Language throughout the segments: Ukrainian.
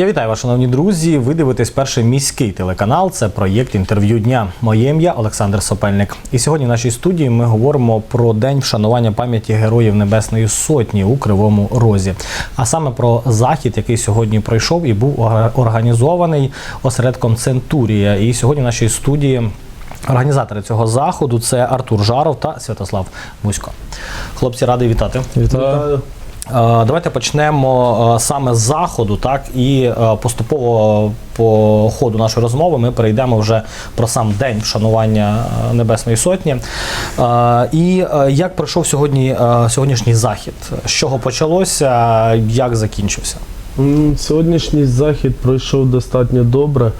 Я вітаю вас, шановні друзі. Ви дивитесь перший міський телеканал. Це проєкт інтерв'ю дня. Моє ім'я Олександр Сопельник. І сьогодні в нашій студії ми говоримо про день вшанування пам'яті героїв Небесної Сотні у Кривому Розі. А саме про захід, який сьогодні пройшов і був організований осередком Центурія. І сьогодні в нашій студії. Організатори цього заходу це Артур Жаров та Святослав Мусько. Хлопці, радий вітати. Вітаю. Е, Давайте почнемо е, саме з заходу, так і е, поступово по ходу нашої розмови ми перейдемо вже про сам день вшанування Небесної Сотні. І як пройшов сьогодні сьогоднішній захід? З чого почалося, як закінчився? Сьогоднішній захід пройшов достатньо добре. Е,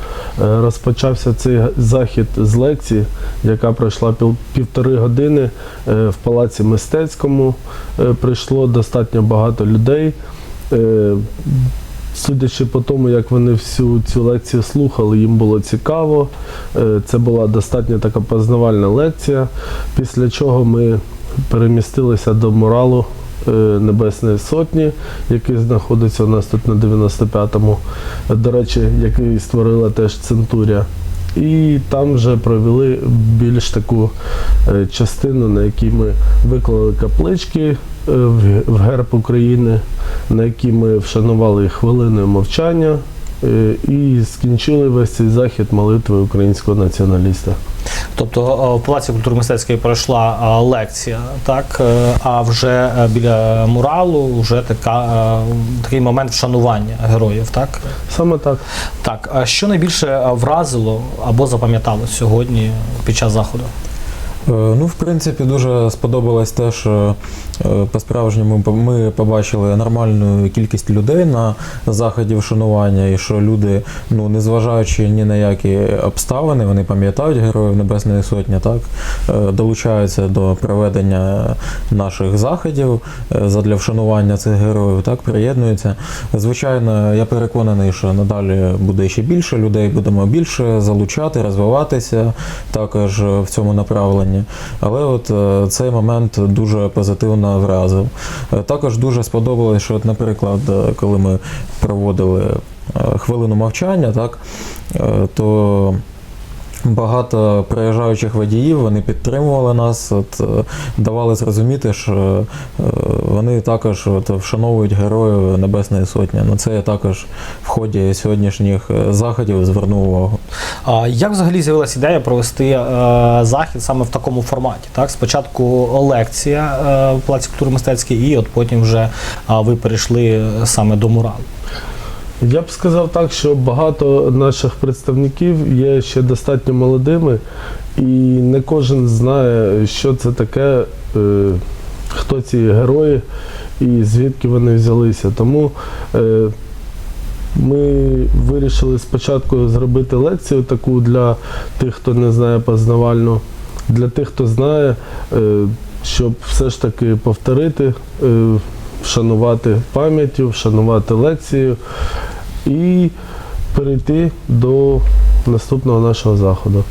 Розпочався цей захід з лекції, яка пройшла пів- півтори години е, в Палаці Мистецькому. Е, Прийшло достатньо багато людей. Судячи по тому, як вони всю цю лекцію слухали, їм було цікаво. Це була достатньо така познавальна лекція, після чого ми перемістилися до муралу Небесної Сотні, який знаходиться у нас тут на 95-му, до речі, який створила теж Центурія. І там вже провели більш таку е, частину, на якій ми виклали каплички е, в- герб України, на якій ми вшанували хвилиною мовчання е, і скінчили весь цей захід молитвою українського націоналіста. Тобто е, в Палаці культури мистецької пройшла е, лекція, так е, а вже біля муралу вже така, такий момент вшанування героїв, так? Саме так. Так, а що найбільше вразило або запам'ятало сьогодні під час заходу? Е, Ну, в принципі, дуже сподобалось те, що е, по-справжньому ми побачили нормальну кількість людей на заході вшанування, і що люди, ну, незважаючи ні на які обставини, вони пам'ятають Героїв Небесної Сотні, так, е, долучаються до проведення наших заходів задля вшанування цих героїв, так, приєднуються. Звичайно, я переконаний, що надалі буде ще більше людей, будемо більше залучати, розвиватися також в цьому направленні. Але от е, цей момент дуже позитивно вразив. Е, Також дуже сподобалось, що, от, наприклад, е, коли ми проводили хвилину мовчання, так, то Багато приїжджаючих водіїв вони підтримували нас, от, е, давали зрозуміти, що е, вони також от, вшановують героїв Небесної Сотні. На це я також в ході сьогоднішніх е, заходів звернув увагу. А як взагалі з'явилася ідея провести е, захід саме в такому форматі? Так, спочатку лекція е, в Палаці культури мистецької, і от потім вже е, ви перейшли саме до муралу. Я б сказав так, що багато наших представників є ще достатньо молодими, і не кожен знає, що це таке, е, хто ці герої і звідки вони взялися. Тому е, ми вирішили спочатку зробити лекцію таку для тих, хто не знає познавальну, для тих, хто знає, е, щоб все ж таки повторити, вшанувати пам'яттю, вшанувати лекцію і перейти до наступного нашого заходу.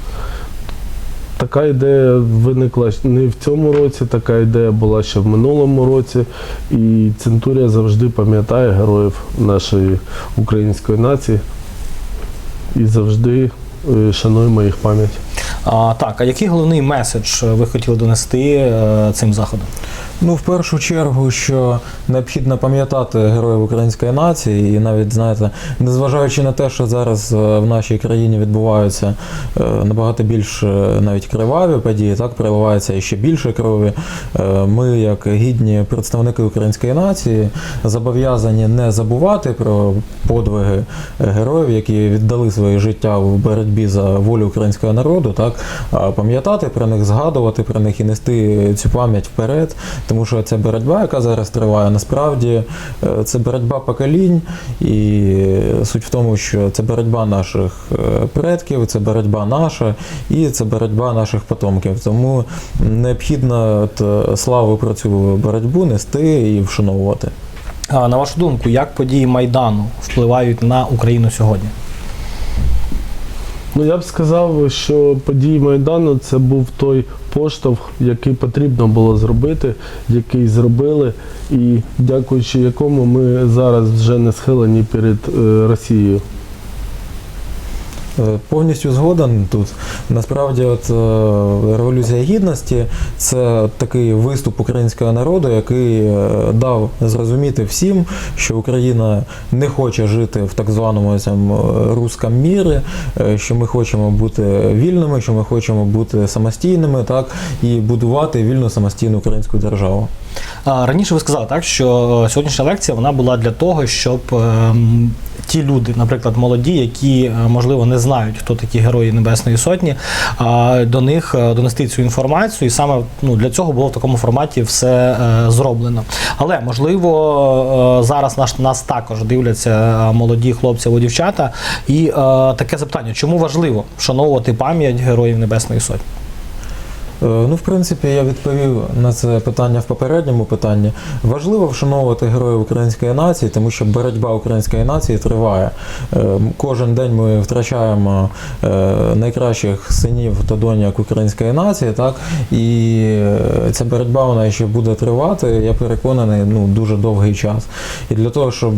Така ідея виникла не в цьому році, така ідея була ще в минулому році. І Центурія завжди пам'ятає героїв нашої української нації і завжди е, шануємо їх пам'ять. А, так, а який головний меседж ви хотіли донести е, цим заходом? Ну, в першу чергу, що необхідно пам'ятати героїв української нації, і навіть знаєте, незважаючи на те, що зараз е, в нашій країні відбуваються е, набагато більш е, навіть криваві події, так проливається і ще більше крові. е, Ми, як гідні представники української нації, зобов'язані не забувати про подвиги е, героїв, які віддали своє життя в боротьбі за волю українського народу, так а пам'ятати про них, згадувати про них і нести цю пам'ять вперед. Тому що ця боротьба, яка зараз триває, насправді е, це боротьба поколінь, і суть в тому, що це боротьба наших е, предків, це боротьба наша і це боротьба наших потомків. Тому необхідно е, славу про цю боротьбу нести і вшановувати. А, на вашу думку, як події Майдану впливають на Україну сьогодні? Ну я б сказав, що події Майдану це був той поштовх, який потрібно було зробити, який зробили, і дякуючи якому ми зараз вже не схилені перед е, Росією. Е, Повністю згоден тут. Насправді, от е, Революція Гідності це такий виступ українського народу, який е, дав зрозуміти всім, що Україна не хоче жити в так званому цьому русском мірі, що ми хочемо бути вільними, що ми хочемо бути самостійними, так і будувати вільну самостійну українську державу. Раніше ви сказали так, що е, сьогоднішня лекція вона була для того, щоб ем, ті люди, наприклад, молоді, які е, можливо не знають, хто такі герої Небесної Сотні, до них е, донести цю інформацію, і саме ну, для цього було в такому форматі все е, зроблено. Але можливо е, зараз наш нас також дивляться е, молоді хлопці або дівчата. І е, таке запитання: чому важливо вшановувати пам'ять героїв Небесної Сотні? Е, Ну, в принципі, я відповів на це питання в попередньому питанні. Важливо вшановувати героїв української нації, тому що боротьба української нації триває. Е, Кожен день ми втрачаємо е, найкращих синів та доньок української нації, так і ця боротьба вона ще буде тривати. Я переконаний, ну дуже довгий час. І для того, щоб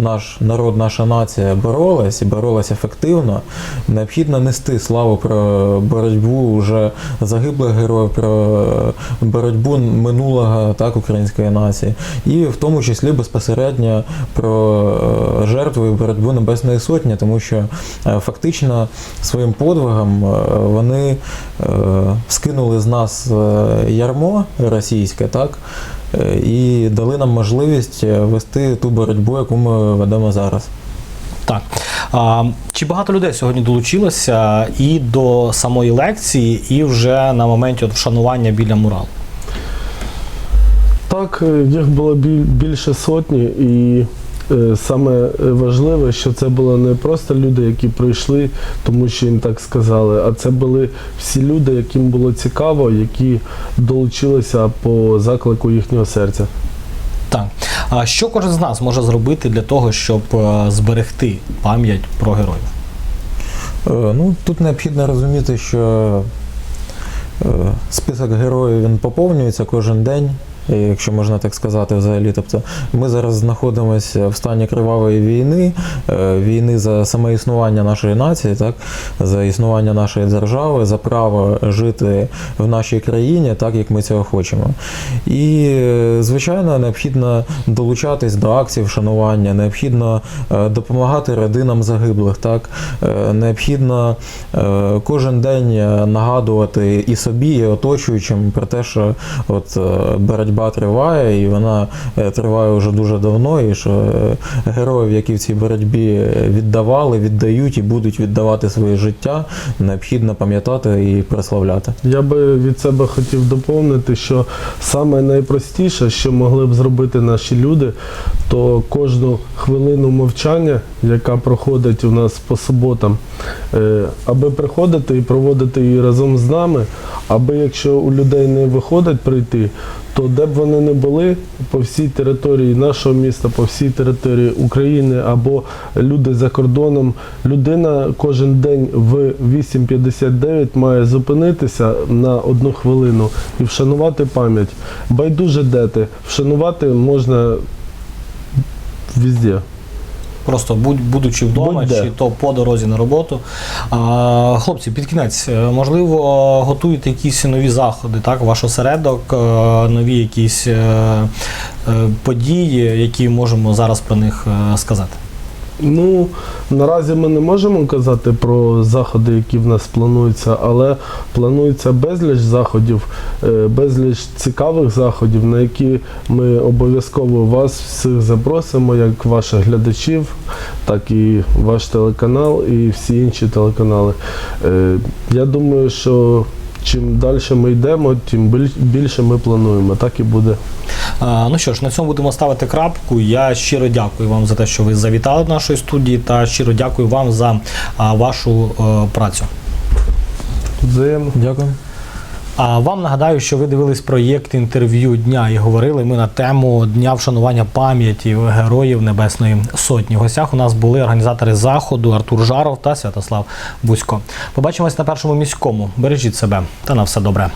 наш народ, наша нація боролась і боролась ефективно, необхідно нести славу про боротьбу вже загиблих героїв, про боротьбу минулого так, української нації, і в тому числі безпосередньо про е, жертву і боротьбу Небесної Сотні, тому що е, фактично своїм подвигом е, вони скинули з нас ярмо російське, так? Е, і дали нам можливість е, вести ту боротьбу, яку ми ведемо зараз. Так. А, чи багато людей сьогодні долучилося і до самої лекції, і вже на моменті от вшанування біля муралу? Так, е, їх було біль- більше сотні, і саме важливе, що це були не просто люди, які прийшли, тому що їм так сказали, а це були всі люди, яким було цікаво, які долучилися по заклику їхнього серця. Так. А що кожен з нас може зробити для того, щоб е, зберегти пам'ять про героїв? Е, Ну, тут необхідно розуміти, що е, список героїв він поповнюється кожен день. Якщо можна так сказати, взагалі, тобто ми зараз знаходимося в стані кривавої війни, е, війни за саме існування нашої нації, так за існування нашої держави, за право жити в нашій країні, так як ми цього хочемо. І, е, звичайно, необхідно долучатись до акцій вшанування, необхідно е, допомагати родинам загиблих, так необхідно кожен день нагадувати і собі, і оточуючим про те, що от е, боротьба триває, і вона е, триває вже дуже давно, і що е, героїв, які в цій боротьбі віддавали, віддають і будуть віддавати своє життя, необхідно пам'ятати і прославляти. Я би від себе хотів доповнити, що саме найпростіше, що могли б зробити наші люди, то кожну хвилину мовчання, яка проходить у нас по суботам, е, аби приходити і проводити її разом з нами, аби якщо у людей не виходить прийти, то де б вони не були по всій території нашого міста, по всій території України або люди за кордоном, людина кожен день в 8.59 має зупинитися на одну хвилину і вшанувати пам'ять. Байдуже де ти, вшанувати можна везде. Просто будь, будучи вдома, Будь-де. чи то по дорозі на роботу. А, хлопці, під кінець, е, можливо, готуєте якісь нові заходи, так? Ваш осередок, е, нові якісь е, події, які можемо зараз про них сказати. Ну, наразі ми не можемо казати про заходи, які в нас плануються, але планується безліч заходів, е, безліч цікавих заходів, на які ми обов'язково вас всіх запросимо, як ваших глядачів, так і ваш телеканал і всі інші телеканали. Е, Я думаю, що чим далі ми йдемо, тим більше ми плануємо. Так і буде. Ну що ж, на цьому будемо ставити крапку. Я щиро дякую вам за те, що ви завітали до нашої студії, та щиро дякую вам за вашу е, працю. Взаємно. Дякую. А вам нагадаю, що ви дивились проєкт інтерв'ю дня і говорили ми на тему дня вшанування пам'яті героїв Небесної Сотні. В гостях у нас були організатори заходу Артур Жаров та Святослав Бузько. Побачимось на першому міському. Бережіть себе та на все добре.